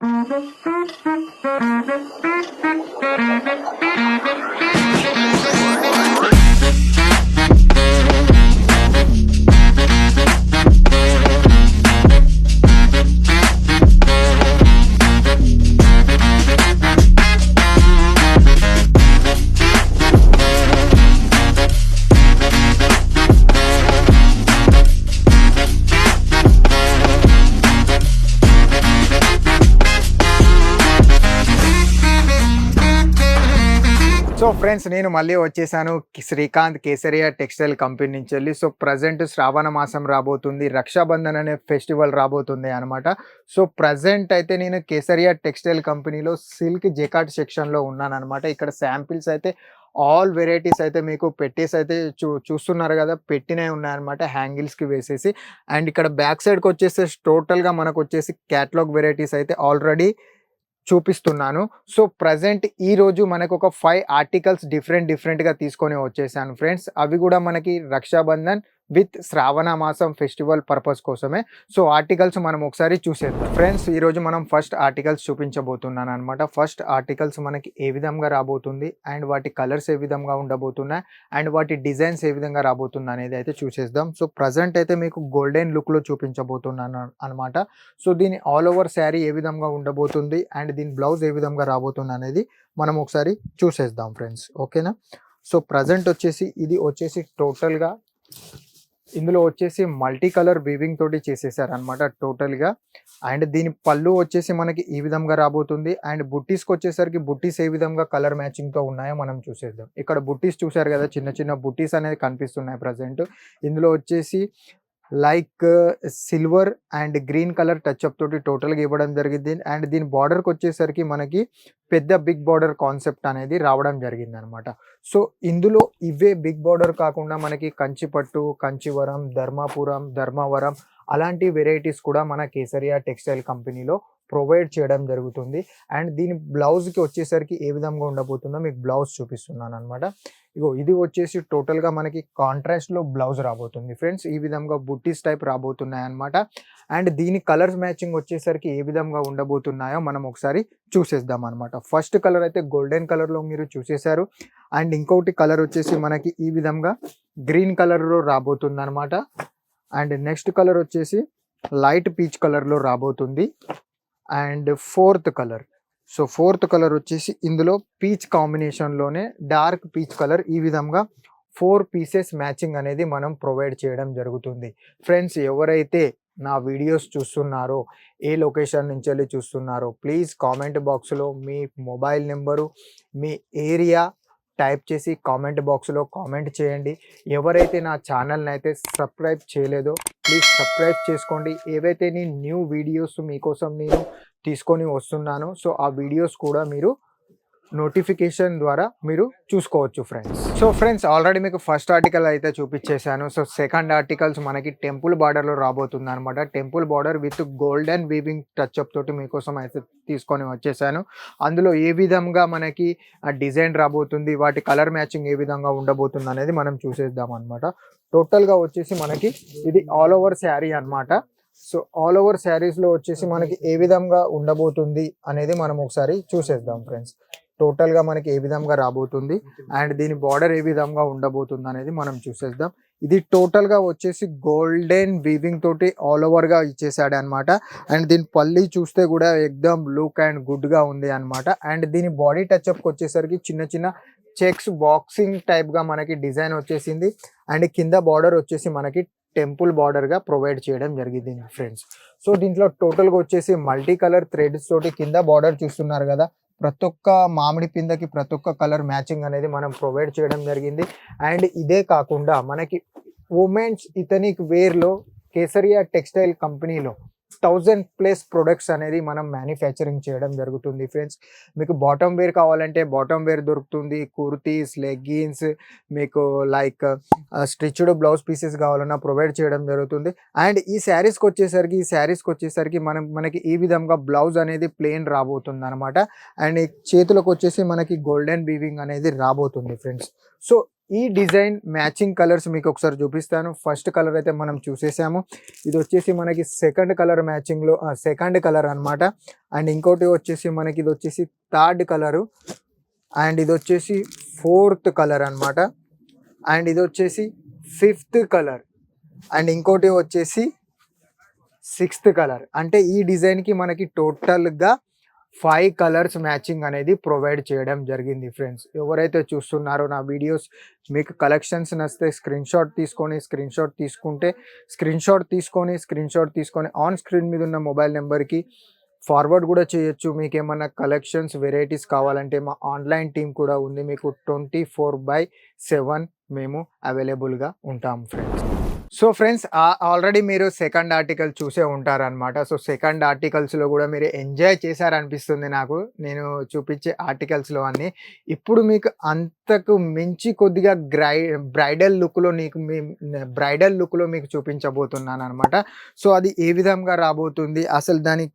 So friends నేను మళ్ళీ వచ్చేసాను. శ్రీకాంత్ కేసరియా టెక్స్టైల్ కంపెనీ నుంచి వెళ్ళి సో ప్రజెంట్ శ్రావణ మాసం రాబోతుంది. రక్షాబంధన్ అనే ఫెస్టివల్ రాబోతుంది అనమాట సో ప్రజెంట్ అయితే నేను కేసరియా టెక్స్టైల్ కంపెనీలో సిల్క్ జెకాట్ సెక్షన్లో ఉన్నాను అనమాట ఇక్కడ శాంపిల్స్ అయితే ఆల్ వెరైటీస్ అయితే మీకు పెట్టేసి అయితే చూ చూస్తున్నారు కదా పెట్టినవి ఉన్నాయన్నమాట హ్యాంగిల్స్కి వేసేసి. అండ్ ఇక్కడ బ్యాక్ సైడ్కి వచ్చేసి టోటల్గా మనకు వచ్చేసి క్యాటలాగ్ వెరైటీస్ అయితే ఆల్రెడీ చూపిస్తున్నాను. సో ప్రజెంట్ ఈ రోజు మనకు ఒక ఫైవ్ ఆర్టికల్స్ డిఫరెంట్ డిఫరెంట్గా తీసుకొని వచ్చేసాను ఫ్రెండ్స్ అవి కూడా మనకి రక్షాబంధన్ విత్ శ్రావణ మాసం ఫెస్టివల్ పర్పస్ కోసమే. సో ఆర్టికల్స్ మనం ఒకసారి చూసేద్దాం. ఫ్రెండ్స్ ఈరోజు మనం ఫస్ట్ ఆర్టికల్స్ చూపించబోతున్నాను అనమాట ఫస్ట్ ఆర్టికల్స్ మనకి ఏ విధంగా రాబోతుంది అండ్ వాటి కలర్స్ ఏ విధంగా ఉండబోతున్నాయి అండ్ వాటి డిజైన్స్ ఏ విధంగా రాబోతుంది అనేది అయితే చూసేద్దాం. సో ప్రజెంట్ అయితే మీకు గోల్డెన్ లుక్లో చూపించబోతున్నాను అనమాట సో దీని ఆల్ ఓవర్ శారీ ఏ విధంగా ఉండబోతుంది అండ్ దీని బ్లౌజ్ ఏ విధంగా రాబోతుంది అనేది మనం ఒకసారి చూసేద్దాం ఫ్రెండ్స్. ఓకేనా? సో ప్రజెంట్ వచ్చేసి ఇది వచ్చేసి టోటల్గా ఇందులో వచ్చేసి మల్టీ కలర్ వీవింగ్ తోటి చేసేసారు అనమాట టోటల్గా. అండ్ దీని పళ్ళు వచ్చేసి మనకి ఈ విధంగా రాబోతుంది. అండ్ బుట్టీస్కి వచ్చేసరికి బుట్టీస్ ఏ విధంగా కలర్ మ్యాచింగ్తో ఉన్నాయో మనం చూసేద్దాం. ఇక్కడ బుట్టీస్ చూసారు కదా చిన్న చిన్న బుట్టీస్ అనేది కనిపిస్తున్నాయి ప్రజెంట్. ఇందులో వచ్చేసి like silver and green colour touch up తోటి టోటల్గా ఇవ్వడం జరిగింది. అండ్ దీని బార్డర్కి వచ్చేసరికి మనకి పెద్ద బిగ్ బార్డర్ కాన్సెప్ట్ అనేది రావడం జరిగింది అనమాట సో ఇందులో ఇవే బిగ్ బార్డర్ కాకుండా మనకి కంచిపట్టు కంచివరం ధర్మాపురం ధర్మవరం అలాంటి వెరైటీస్ కూడా మన కేసరియా టెక్స్టైల్ కంపెనీలో ప్రొవైడ్ చేయడం జరుగుతుంది. అండ్ దీని బ్లౌజ్కి వచ్చేసరికి ఏ విధంగా ఉండబోతుందో మీకు బ్లౌజ్ చూపిస్తున్నాను అనమాట ఇగో ఇది వచ్చేసి టోటల్గా మనకి కాంట్రాస్ట్లో బ్లౌజ్ రాబోతుంది. ఫ్రెండ్స్ ఈ విధంగా బుట్టీస్ టైప్ రాబోతున్నాయి అనమాట అండ్ దీని కలర్స్ మ్యాచింగ్ వచ్చేసరికి ఏ విధంగా ఉండబోతున్నాయో మనం ఒకసారి చూసేద్దాం అనమాట ఫస్ట్ కలర్ అయితే గోల్డెన్ కలర్లో మీరు చూసేశారు. అండ్ ఇంకొకటి కలర్ వచ్చేసి మనకి ఈ విధంగా గ్రీన్ కలర్లో రాబోతుంది అనమాట అండ్ నెక్స్ట్ కలర్ వచ్చేసి లైట్ పీచ్ కలర్లో రాబోతుంది. And fourth colour. So fourth colour వచ్చేసి ఇందులో పీచ్ కాంబినేషన్లోనే డార్క్ పీచ్ కలర్ ఈ విధంగా ఫోర్ పీసెస్ మ్యాచింగ్ అనేది మనం ప్రొవైడ్ చేయడం జరుగుతుంది. ఫ్రెండ్స్ ఎవరైతే నా వీడియోస్ చూస్తున్నారో ఏ లొకేషన్ నుంచి వెళ్ళి చూస్తున్నారో ప్లీజ్ కామెంట్ బాక్స్లో మీ మొబైల్ నెంబరు మీ ఏరియా టైప్ చేసి కామెంట్ బాక్స్లో కామెంట్ చేయండి. ఎవరైతే నా ఛానల్ని అయితే సబ్స్క్రైబ్ చేయలేదో ప్లీజ్ సబ్స్క్రైబ్ చేసుకోండి. ఏవైతే నేను న్యూ వీడియోస్ మీకోసం నేను తీసుకొని వస్తున్నాను. సో ఆ వీడియోస్ కూడా మీరు నోటిఫికేషన్ ద్వారా మీరు చూసుకోవచ్చు ఫ్రెండ్స్. సో ఫ్రెండ్స్ ఆల్రెడీ మీకు ఫస్ట్ ఆర్టికల్ అయితే చూపించేశాను. సో సెకండ్ ఆర్టికల్స్ మనకి టెంపుల్ బార్డర్లో రాబోతుంది అనమాట temple border with golden weaving touch up తోటి మీకోసం అయితే తీసుకొని వచ్చేసాను. అందులో ఏ విధంగా మనకి డిజైన్ రాబోతుంది వాటి కలర్ మ్యాచింగ్ ఏ విధంగా ఉండబోతుంది అనేది మనం చూసేద్దాం అనమాట టోటల్గా వచ్చేసి మనకి ఇది ఆల్ ఓవర్ శారీ అనమాట సో ఆల్ ఓవర్ శారీస్లో వచ్చేసి మనకి ఏ విధంగా ఉండబోతుంది అనేది మనం ఒకసారి చూసేద్దాం ఫ్రెండ్స్. టోటల్గా మనకి ఏ విధంగా రాబోతుంది అండ్ దీని బార్డర్ ఏ విధంగా ఉండబోతుంది అనేది మనం చూసేద్దాం. ఇది టోటల్గా వచ్చేసి గోల్డెన్ వీవింగ్ తోటి ఆల్ ఓవర్గా ఇచ్చేసాడు అనమాట అండ్ దీని పల్లి చూస్తే కూడా ఎక్దమ్ లుక్ అండ్ గుడ్గా ఉంది అనమాట అండ్ దీని బాడీ టచ్అప్కి వచ్చేసరికి చిన్న చిన్న చెక్స్ బాక్సింగ్ టైప్గా మనకి డిజైన్ వచ్చేసింది. అండ్ కింద బార్డర్ వచ్చేసి మనకి టెంపుల్ బార్డర్గా ప్రొవైడ్ చేయడం జరిగింది ఫ్రెండ్స్. సో దీంట్లో టోటల్గా వచ్చేసి మల్టీ కలర్ థ్రెడ్స్ తోటి కింద బార్డర్ చూస్తున్నారు కదా ప్రతి ఒక్క మామిడి పిందకి ప్రతి ఒక్క కలర్ మ్యాచింగ్ అనేది మనం ప్రొవైడ్ చేయడం జరిగింది. అండ్ ఇదే కాకుండా మనకి ఉమెన్స్ ఇతనిక్ వేర్లో కేసరియా టెక్స్టైల్ కంపెనీలో థౌజండ్ ప్లస్ ప్రొడక్ట్స్ అనేది మనం మ్యానుఫ్యాక్చరింగ్ చేయడం జరుగుతుంది ఫ్రెండ్స్. మీకు బాటమ్ వేర్ కావాలంటే బాటమ్ వేర్ దొరుకుతుంది. కుర్తీస్ లెగ్గిన్స్ మీకు లైక్ స్టిచ్డ్ బ్లౌజ్ పీసెస్ కావాలన్నా ప్రొవైడ్ చేయడం జరుగుతుంది. అండ్ ఈ శారీస్కి వచ్చేసరికి ఈ శారీస్కి వచ్చేసరికి మనం మనకి ఈ విధంగా బ్లౌజ్ అనేది ప్లెయిన్ రాబోతుంది అనమాట అండ్ చేతులకు వచ్చేసి మనకి గోల్డెన్ వీవింగ్ అనేది రాబోతుంది ఫ్రెండ్స్. సో ఈ డిజైన్ మ్యాచింగ్ కలర్స్ మీకు ఒకసారి చూపిస్తాను. ఫస్ట్ కలర్ అయితే మనం చూసేసాము. ఇది వచ్చేసి మనకి సెకండ్ కలర్ మ్యాచింగ్లో సెకండ్ కలర్ అనమాట అండ్ ఇంకోటి వచ్చేసి మనకి ఇది వచ్చేసి థర్డ్ కలరు. అండ్ ఇది వచ్చేసి ఫోర్త్ కలర్ అనమాట అండ్ ఇది వచ్చేసి ఫిఫ్త్ కలర్. అండ్ ఇంకోటి వచ్చేసి సిక్స్త్ కలర్. అంటే ఈ డిజైన్కి మనకి టోటల్గా ఫైవ్ కలర్స్ మ్యాచింగ్ అనేది ప్రొవైడ్ చేయడం జరిగింది ఫ్రెండ్స్. ఎవరైతే చూస్తున్నారో నా వీడియోస్ మీకు కలెక్షన్స్ నచ్చితే స్క్రీన్ షాట్ తీసుకొని స్క్రీన్ షాట్ తీసుకుంటే స్క్రీన్ షాట్ తీసుకొని స్క్రీన్ షాట్ తీసుకొని ఆన్ స్క్రీన్ మీద ఉన్న మొబైల్ నెంబర్కి ఫార్వర్డ్ కూడా చేయొచ్చు. మీకు ఏమన్నా కలెక్షన్స్ వెరైటీస్ కావాలంటే మా ఆన్లైన్ టీం కూడా ఉంది. మీకు ట్వంటీ ఫోర్ బై సెవెన్ మేము అవైలబుల్గా ఉంటాం ఫ్రెండ్స్. సో ఫ్రెండ్స్ ఆల్రెడీ మీరు సెకండ్ ఆర్టికల్ చూసే ఉంటారనమాట సో సెకండ్ ఆర్టికల్స్లో కూడా మీరు ఎంజాయ్ చేశారనిపిస్తుంది నాకు. నేను చూపించే ఆర్టికల్స్లో అన్నీ. ఇప్పుడు మీకు అంతకు మించి కొద్దిగా గ్రై బ్రైడల్ లుక్లో నీకు మీ బ్రైడల్ లుక్లో మీకు చూపించబోతున్నాను అనమాట సో అది ఏ విధంగా రాబోతుంది? అసలు దాని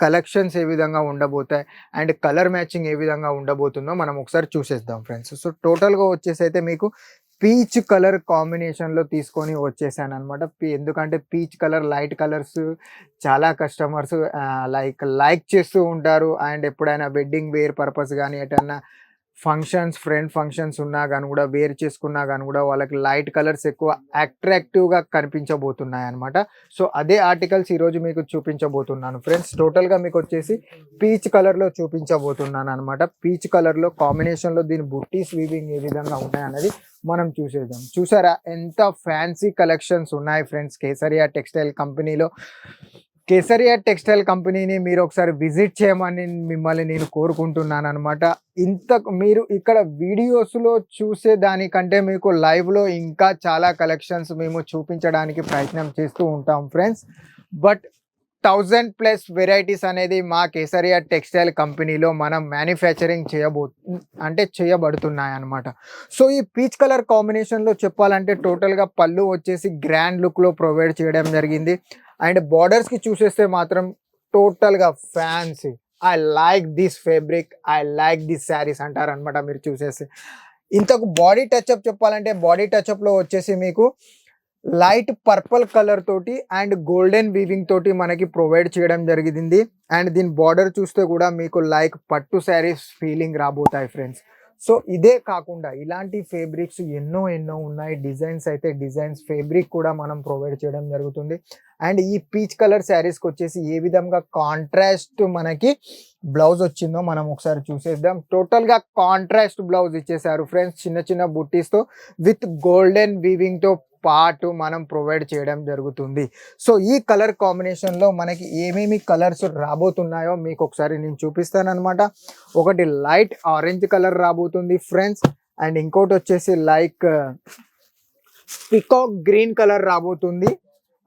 కలెక్షన్స్ ఏ విధంగా ఉండబోతాయి? అండ్ కలర్ మ్యాచింగ్ ఏ విధంగా ఉండబోతుందో మనం ఒకసారి చూసేద్దాం ఫ్రెండ్స్ సో టోటల్గా వచ్చేసి అయితే మీకు పీచ్ కలర్ కాంబినేషన్లో తీసుకొని వచ్చేసాను అనమాట ఎందుకంటే పీచ్ కలర్ లైట్ కలర్స్ చాలా కస్టమర్స్ లైక్ లైక్ చేస్తూ ఉంటారు. అండ్ ఎప్పుడైనా వెడ్డింగ్ వేర్ పర్పస్ కానీ ఎటన్నా ఫంక్షన్స్ ఫ్రెండ్ ఫంక్షన్స్ ఉన్నా కానీ కూడా వేర్ చేసుకున్నా కానీ కూడా వాళ్ళకి లైట్ కలర్స్ ఎక్కువ అట్రాక్టివ్గా కనిపించబోతున్నాయి అనమాట సో అదే ఆర్టికల్స్ ఈరోజు మీకు చూపించబోతున్నాను. ఫ్రెండ్స్ టోటల్గా మీకు వచ్చేసి పీచ్ కలర్లో చూపించబోతున్నాను అనమాట పీచ్ కలర్లో కాంబినేషన్లో దీని బుట్టీస్ వీవింగ్ ఏ విధంగా ఉన్నాయన్నది మనం చూసేద్దాం. చూసారా? ఎంత ఫ్యాన్సీ కలెక్షన్స్ ఉన్నాయి ఫ్రెండ్స్ కేసరియా టెక్స్టైల్ కంపెనీలో కేసరియా టెక్స్టైల్ కంపెనీని మీరు ఒకసారి విజిట్ చేయమని మిమ్మల్ని నేను కోరుకుంటున్నాను అనమాట ఇంత మీరు ఇక్కడ వీడియోస్లో చూసే దానికంటే మీకు లైవ్లో ఇంకా చాలా కలెక్షన్స్ మేము చూపించడానికి ప్రయత్నం చేస్తూ ఉంటాం friends. But thousand plus varieties అనేది మా కేసరియా టెక్స్టైల్ కంపెనీలో మనం మ్యానుఫ్యాక్చరింగ్ చేయబో అంటే చేయబడుతున్నాయి అనమాట సో ఈ పీచ్ కలర్ కాంబినేషన్లో చెప్పాలంటే టోటల్గా పళ్ళు వచ్చేసి గ్రాండ్ లుక్లో ప్రొవైడ్ చేయడం జరిగింది. అండ్ బార్డర్స్కి చూసేస్తే మాత్రం టోటల్గా fancy I like this fabric I like this saris అంటారు అనమాట మీరు చూసేస్తే. ఇంతకు బాడీ టచ్అప్ చెప్పాలంటే బాడీ టచ్అప్లో వచ్చేసి మీకు లైట్ పర్పుల్ కలర్ తోటి అండ్ గోల్డెన్ వీవింగ్ తోటి మనకి ప్రొవైడ్ చేయడం జరిగింది. అండ్ దీని బార్డర్ చూస్తే కూడా మీకు లైక్ పట్టు శారీస్ ఫీలింగ్ రాబోతాయి ఫ్రెండ్స్ సో ఇదే కాకుండా ఇలాంటి ఫేబ్రిక్స్ ఎన్నో ఎన్నో ఉన్నాయి. డిజైన్స్ అయితే డిజైన్స్ ఫేబ్రిక్ కూడా మనం ప్రొవైడ్ చేయడం జరుగుతుంది. అండ్ ఈ పీచ్ కలర్ శారీస్కి వచ్చేసి ఏ విధంగా కాంట్రాస్ట్ మనకి బ్లౌజ్ వచ్చిందో మనం ఒకసారి చూసేద్దాం. టోటల్గా కాంట్రాస్ట్ బ్లౌజ్ ఇచ్చేసారు ఫ్రెండ్స్ చిన్న చిన్న బుట్టీస్తో విత్ గోల్డెన్ వీవింగ్తో పాటు మనం ప్రొవైడ్ చేయడం జరుగుతుంది. సో ఈ కలర్ కాంబినేషన్లో మనకి ఏమేమి కలర్స్ రాబోతున్నాయో మీకు ఒకసారి నేను చూపిస్తాను అనమాట ఒకటి లైట్ ఆరెంజ్ కలర్ రాబోతుంది ఫ్రెండ్స్. అండ్ ఇంకోటి వచ్చేసి లైక్ పికాక్ గ్రీన్ కలర్ రాబోతుంది.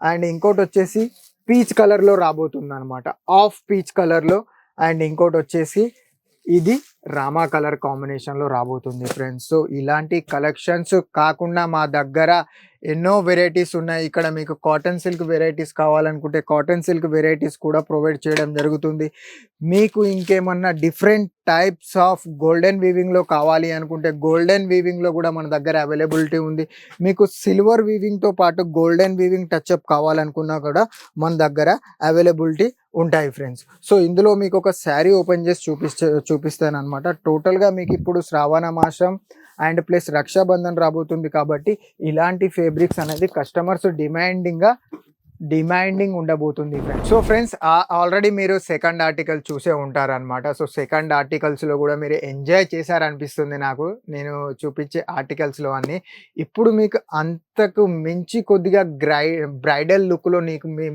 అండ్ ఇంకోటి వచ్చేసి పీచ్ కలర్లో రాబోతుంది అనమాట ఆఫ్ పీచ్ కలర్లో. అండ్ ఇంకోటి వచ్చేసి ఇది రామా కలర్ కాంబినేషన్లో రాబోతుంది ఫ్రెండ్స్. సో ఇలాంటి కలెక్షన్స్ కాకుండా మా దగ్గర ఎన్నో వెరైటీస్ ఉన్నాయి. ఇక్కడ మీకు కాటన్ సిల్క్ వెరైటీస్ కావాలనుకుంటే కాటన్ సిల్క్ వెరైటీస్ కూడా ప్రొవైడ్ చేయడం జరుగుతుంది. మీకు ఇంకేమన్నా డిఫరెంట్ టైప్స్ ఆఫ్ గోల్డెన్ వీవింగ్లో కావాలి అనుకుంటే గోల్డెన్ వీవింగ్లో కూడా మన దగ్గర అవైలబిలిటీ ఉంది. మీకు సిల్వర్ వీవింగ్తో పాటు గోల్డెన్ వీవింగ్ టచ్అప్ కావాలనుకున్నా కూడా మన దగ్గర అవైలబిలిటీ ఉంటాయి ఫ్రెండ్స్ సో ఇందులో మీకు ఒక శారీ ఓపెన్ చేసి చూపిస్తే చూపిస్తాను అనమాట టోటల్గా మీకు ఇప్పుడు శ్రావణ మాసం అండ్ ప్లస్ రక్షాబంధన్ రాబోతుంది కాబట్టి ఇలాంటి ఫేబ్రిక్స్ అనేది కస్టమర్స్ డిమాండింగ్గా డిమాండింగ్ ఉండబోతుంది ఫ్రెండ్స్ సో ఫ్రెండ్స్ ఆల్రెడీ మీరు సెకండ్ ఆర్టికల్ చూసే ఉంటారనమాట సో సెకండ్ ఆర్టికల్స్లో కూడా మీరు ఎంజాయ్ చేశారనిపిస్తుంది నాకు. నేను చూపించే ఆర్టికల్స్లో అన్ని. ఇప్పుడు మీకు అంతకు మించి కొద్దిగా గ్రై బ్రైడల్ లుక్లో నీకు మీ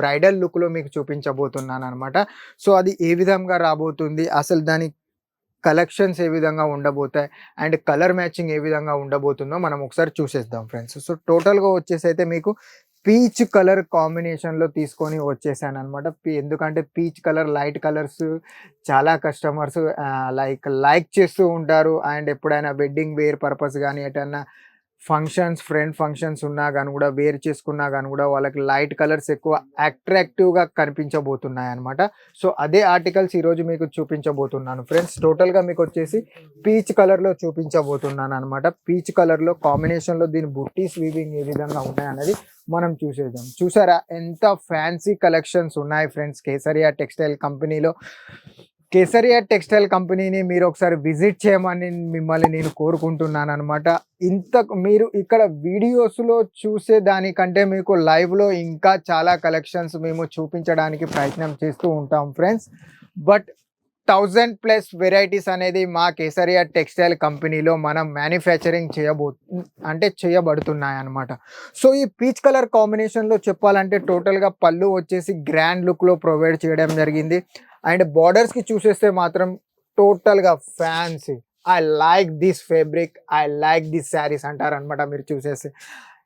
బ్రైడల్ లుక్లో మీకు చూపించబోతున్నాను అనమాట సో అది ఏ విధంగా రాబోతుంది? అసలు దాని కలెక్షన్స్ ఏ విధంగా ఉండబోతాయి అండ్ కలర్ మ్యాచింగ్ ఏ విధంగా ఉండబోతుందో మనం ఒకసారి చూసేద్దాం ఫ్రెండ్స్. సో టోటల్గా వచ్చేసి అయితే మీకు పీచ్ కలర్ కాంబినేషన్లో తీసుకొని వచ్చేసాను అనమాట ఎందుకంటే పీచ్ కలర్ లైట్ కలర్స్ చాలా కస్టమర్స్ లైక్ లైక్ చేస్తూ ఉంటారు. అండ్ ఎప్పుడైనా వెడ్డింగ్ వేర్ పర్పస్ కానీ ఎటన్నా ఫంక్షన్స్ ఫ్రెండ్ ఫంక్షన్స్ ఉన్నా కానీ కూడా వేర్ చేసుకున్నా కానీ కూడా వాళ్ళకి లైట్ కలర్స్ ఎక్కువ అట్రాక్టివ్గా కనిపించబోతున్నాయి అనమాట సో అదే ఆర్టికల్స్ ఈరోజు మీకు చూపించబోతున్నాను. ఫ్రెండ్స్ టోటల్గా మీకు వచ్చేసి పీచ్ కలర్లో చూపించబోతున్నాను అనమాట పీచ్ కలర్లో కాంబినేషన్లో దీని బుట్టీస్ వీవింగ్ ఏ విధంగా ఉన్నాయి అనేది మనం చూసేద్దాం. చూసారా? ఎంత ఫ్యాన్సీ కలెక్షన్స్ ఉన్నాయి ఫ్రెండ్స్ కేసరియా టెక్స్టైల్ కంపెనీలో కేసరియా టెక్స్టైల్ కంపెనీని మీరు ఒకసారి విజిట్ చేయమని మిమ్మల్ని నేను కోరుకుంటున్నాను అనమాట ఇంత మీరు ఇక్కడ వీడియోస్లో చూసే దానికంటే మీకు లైవ్లో ఇంకా చాలా కలెక్షన్స్ మేము చూపించడానికి ప్రయత్నం చేస్తూ ఉంటాం friends. But thousand plus varieties అనేది మా కేసరియా టెక్స్టైల్ కంపెనీలో మనం మ్యానుఫ్యాక్చరింగ్ చేయబో అంటే చేయబడుతున్నాయి అనమాట సో ఈ పీచ్ కలర్ కాంబినేషన్లో చెప్పాలంటే టోటల్గా పళ్ళు వచ్చేసి గ్రాండ్ లుక్లో ప్రొవైడ్ చేయడం జరిగింది. అండ్ బార్డర్స్కి చూసేస్తే మాత్రం టోటల్గా fancy I like this fabric I like this saris అంటారు అనమాట మీరు చూసేస్తే.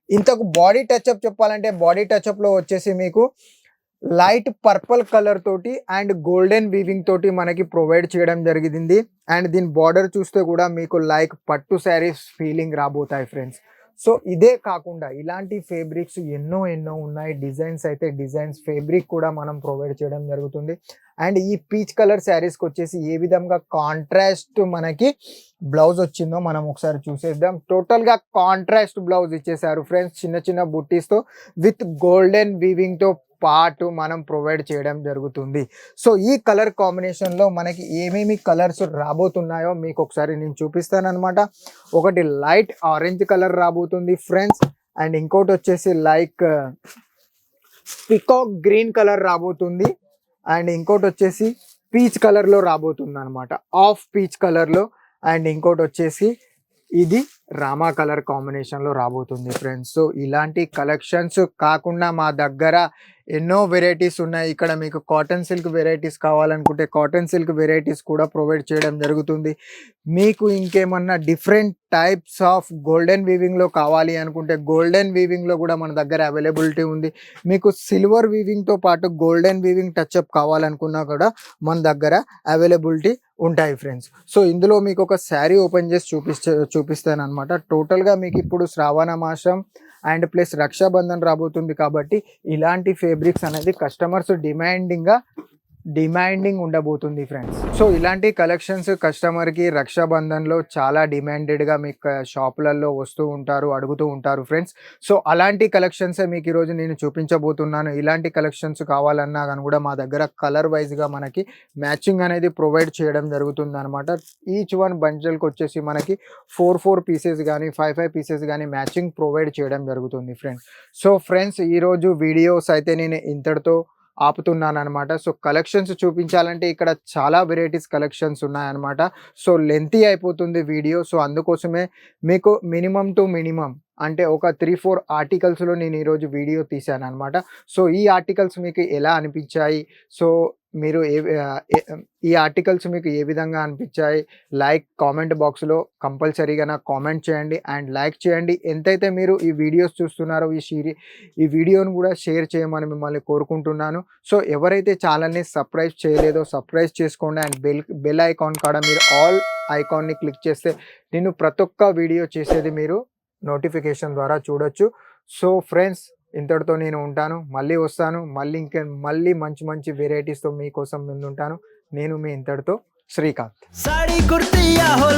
ఇంతకు బాడీ టచ్అప్ చెప్పాలంటే బాడీ టచ్అప్లో వచ్చేసి మీకు లైట్ పర్పుల్ కలర్ తోటి అండ్ గోల్డెన్ వీవింగ్ తోటి మనకి ప్రొవైడ్ చేయడం జరిగింది. అండ్ దీని బార్డర్ చూస్తే కూడా మీకు లైక్ పట్టు శారీస్ ఫీలింగ్ రాబోతాయి ఫ్రెండ్స్ సో ఇదే కాకుండా ఇలాంటి ఫేబ్రిక్స్ ఎన్నో ఎన్నో ఉన్నాయి. డిజైన్స్ అయితే డిజైన్స్ ఫేబ్రిక్ కూడా మనం ప్రొవైడ్ చేయడం జరుగుతుంది. అండ్ ఈ పీచ్ కలర్ శారీస్కి వచ్చేసి ఏ విధంగా కాంట్రాస్ట్ మనకి బ్లౌజ్ వచ్చిందో మనం ఒకసారి చూసేద్దాం. టోటల్గా కాంట్రాస్ట్ బ్లౌజ్ ఇచ్చేసారు ఫ్రెండ్స్ చిన్న చిన్న బుట్టీస్తో విత్ గోల్డెన్ వీవింగ్తో పాటు మనం ప్రొవైడ్ చేయడం జరుగుతుంది. సో ఈ కలర్ కాంబినేషన్లో మనకి ఏమేమి కలర్స్ రాబోతున్నాయో మీకు ఒకసారి నేను చూపిస్తాను అనమాట ఒకటి లైట్ ఆరెంజ్ కలర్ రాబోతుంది ఫ్రెండ్స్. అండ్ ఇంకోటి వచ్చేసి లైక్ పికాక్ గ్రీన్ కలర్ రాబోతుంది. అండ్ ఇంకోటి వచ్చేసి పీచ్ కలర్లో రాబోతుంది అనమాట ఆఫ్ పీచ్ కలర్లో. అండ్ ఇంకోటి వచ్చేసి ఇది రామా కలర్ కాంబినేషన్లో రాబోతుంది ఫ్రెండ్స్. సో ఇలాంటి కలెక్షన్స్ కాకుండా మా దగ్గర ఎన్నో వెరైటీస్ ఉన్నాయి. ఇక్కడ మీకు కాటన్ సిల్క్ వెరైటీస్ కావాలనుకుంటే కాటన్ సిల్క్ వెరైటీస్ కూడా ప్రొవైడ్ చేయడం జరుగుతుంది. మీకు ఇంకేమన్నా డిఫరెంట్ టైప్స్ ఆఫ్ గోల్డెన్ వీవింగ్లో కావాలి అనుకుంటే గోల్డెన్ వీవింగ్లో కూడా మన దగ్గర అవైలబిలిటీ ఉంది. మీకు సిల్వర్ వీవింగ్తో పాటు గోల్డెన్ వీవింగ్ టచ్అప్ కావాలనుకున్నా కూడా మన దగ్గర అవైలబిలిటీ ఉంటాయి ఫ్రెండ్స్ సో ఇందులో మీకు ఒక శారీ ఓపెన్ చేసి చూపిస్తే చూపిస్తాను అనమాట టోటల్గా మీకు ఇప్పుడు శ్రావణ మాసం అండ్ ప్లస్ రక్షాబంధన్ రాబోతుంది కాబట్టి ఇలాంటి ఫేబ్రిక్స్ అనేది కస్టమర్స్ డిమాండింగ్గా డిమాండింగ్ ఉండబోతుంది ఫ్రెండ్స్ సో ఇలాంటి కలెక్షన్స్ కస్టమర్కి రక్షాబంధన్లో చాలా డిమాండెడ్గా మీకు షాపులలో వస్తూ ఉంటారు అడుగుతూ ఉంటారు ఫ్రెండ్స్ సో అలాంటి కలెక్షన్సే మీకు ఈరోజు నేను చూపించబోతున్నాను. ఇలాంటి కలెక్షన్స్ కావాలన్నా కానీ కూడా మా దగ్గర కలర్ వైజ్గా మనకి మ్యాచింగ్ అనేది ప్రొవైడ్ చేయడం జరుగుతుంది అనమాట ఈచ్ వన్ బంచల్కి వచ్చేసి మనకి ఫోర్ ఫోర్ పీసెస్ కానీ ఫైవ్ ఫైవ్ పీసెస్ కానీ మ్యాచింగ్ ప్రొవైడ్ చేయడం జరుగుతుంది ఫ్రెండ్స్ సో ఫ్రెండ్స్ ఈరోజు వీడియోస్ అయితే నేను ఇంతటితో ఆపుతున్నాను అనమాట సో కలెక్షన్స్ చూపించాలంటే ఇక్కడ చాలా వెరైటీస్ కలెక్షన్స్ ఉన్నాయన్నమాట. సో లెంతీ అయిపోతుంది వీడియో. సో అందుకోసమే మీకు మినిమం టు మినిమం అంటే ఒక త్రీ ఫోర్ ఆర్టికల్స్లో నేను ఈరోజు వీడియో తీశాను అనమాట సో ఈ ఆర్టికల్స్ మీకు ఎలా అనిపించాయి? సో మీరు ఏ ఈ ఆర్టికల్స్ మీకు ఏ విధంగా అనిపించాయి? లైక్ కామెంట్ బాక్స్లో కంపల్సరీగా నాకు కామెంట్ చేయండి. అండ్ లైక్ చేయండి. ఎంతైతే మీరు ఈ వీడియోస్ చూస్తున్నారో ఈ షీరి ఈ వీడియోను కూడా షేర్ చేయమని మిమ్మల్ని కోరుకుంటున్నాను. సో ఎవరైతే ఛానల్ని సబ్స్క్రైబ్ చేయలేదో సబ్స్క్రైబ్ చేసుకోండి. అండ్ బెల్ బెల్ ఐకాన్ కాడ మీరు ఆల్ ఐకాన్ని క్లిక్ చేస్తే నేను ప్రతి ఒక్క వీడియో చేసేది మీరు నోటిఫికేషన్ ద్వారా చూడొచ్చు. సో ఫ్రెండ్స్ ఇంతటితో నేను ఉంటాను. మళ్ళీ వస్తాను. మళ్ళీ ఇంకా మళ్ళీ మంచి మంచి వెరైటీస్తో మీకోసం ముందుంటాను. నేను మీ ఇంతటితో శ్రీకాంత్. साड़ी కుర్తియా हो